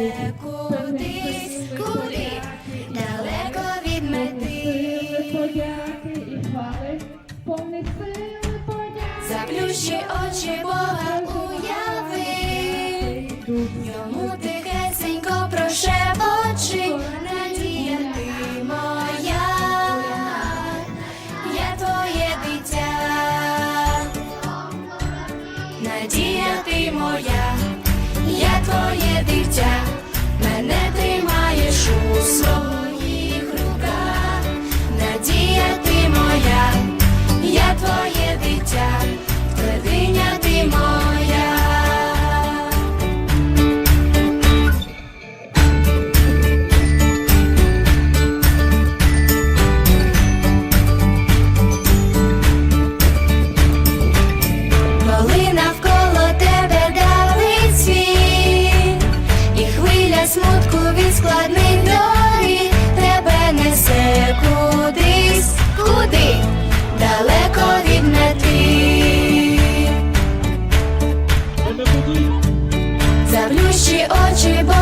веде кудись, далеко від мети. Подяки і хвали, повних сил. Заплющи очі Бога уяви. життя. Складний складних доріг тебе несе кудись, куди далеко від мети. Заплющи очі, бо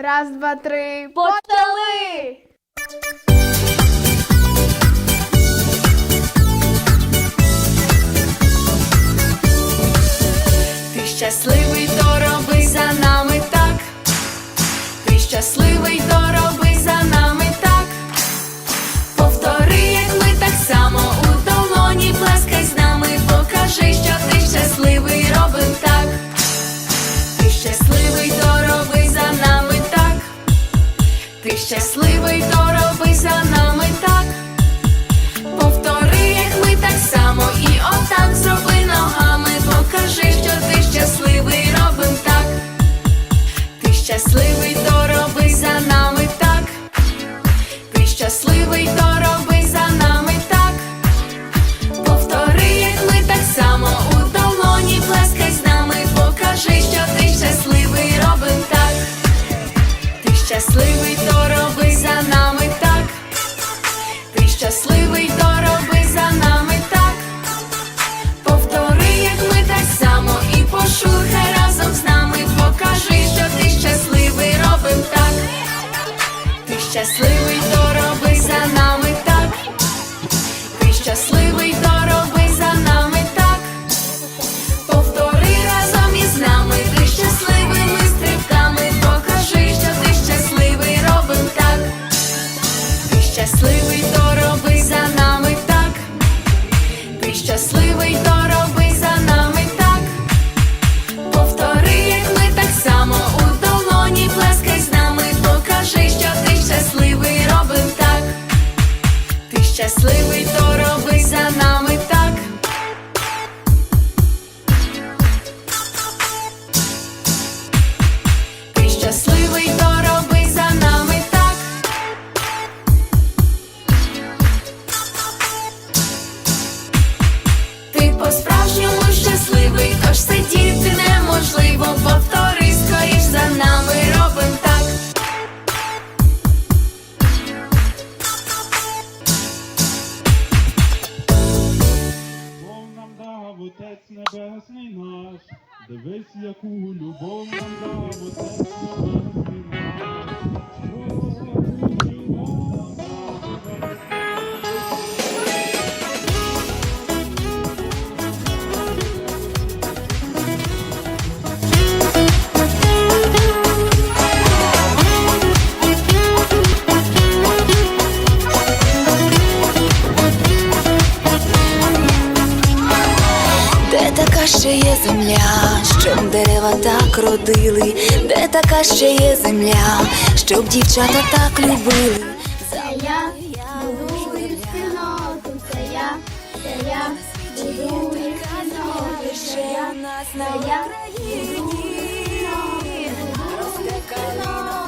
Раз, два, три. Почали! Ти щасливий до. щасливий, то роби за нами так. Повтори, як ми так само, і отак зроби ногами. Покажи, що ти щасливий, робим так. Ти щасливий, то роби за нами так. Ти щасливий, то роби за нами так. Повтори, як ми так само, у долоні плескай з нами. Покажи, що ти щасливий, робим так. Ти щасливий. just Отець Небесний наш, дивись, яку любов нам дав, Отець Небесний наш. Ще є земля, щоб дерева так родили, де така ще є земля, щоб дівчата так любили. Це я будую спільноту, це я, це я будую спільноту, це я, це я я,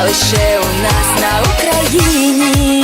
лише у нас на Україні.